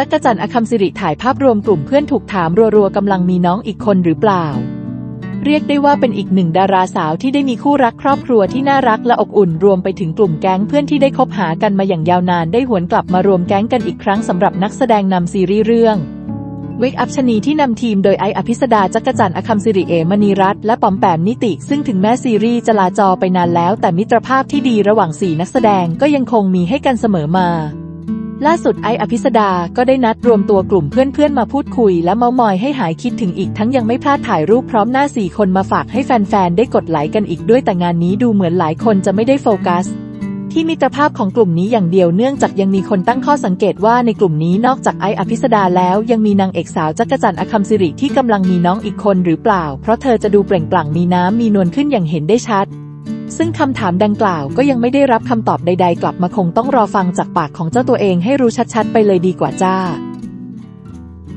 จักรจันทร์อคัมสิริถ่ายภาพรวมกลุ่มเพื่อนถูกถามรัวๆกำลังมีน้องอีกคนหรือเปล่า เรียกได้ว่าเป็นอีกหนึ่งดาราสาวที่ได้มีคู่รักครอบครัวที่น่ารักและอบอุ่น รวมไปถึงกลุ่มแก๊งเพื่อนที่ได้คบหากันมาอย่างยาวนานได้หวนกลับมารวมแก๊งกันอีกครั้งสำหรับนักแสดงนำซีรีส์เรื่องเวกอัพชนีที่นำทีมโดยไออภิสดาจักรจันทร์อคัมสิริเอมณีรัตน์และปอมแปมนิติ ซึ่งถึงแม้ซีรีส์จะลาจอไปนานแล้ว แต่มิตรภาพที่ดีระหว่างสี่นักแสดงก็ยังคงมีให้กันเสมอมา ล่าสุดไออภิสดาก็ได้นัดรวมตัวกลุ่มเพื่อนๆมาพูดคุย และเมามอยให้หายคิดถึงอีกทั้งยังไม่พลาดถ่ายรูปพร้อมหน้าสี่คนมาฝากให้แฟนๆ ได้กดไลค์กันอีกด้วยแต่งานนี้ดูเหมือนหลายคนจะไม่ได้โฟกัส ที่มิตรภาพของกลุ่มนี้อย่างเดียวเนื่องจากยังมีคนตั้งข้อสังเกตว่าในกลุ่มนี้นอกจากไออภิสดาแล้วยังมีนางเอกสาวจักรจันทร์อคัมสิริที่กำลังมีน้องอีกคนหรือเปล่า เพราะเธอจะดูเปล่งปลั่งมีน้ำมีนวลขึ้นอย่างเห็นได้ชัด ซึ่งคำถามดังกล่าวก็ยังไม่ได้รับคำตอบใดๆ กลับมาคงต้องรอฟังจากปากของเจ้าตัวเองให้รู้ชัดๆ ไปเลยดีกว่าจ้า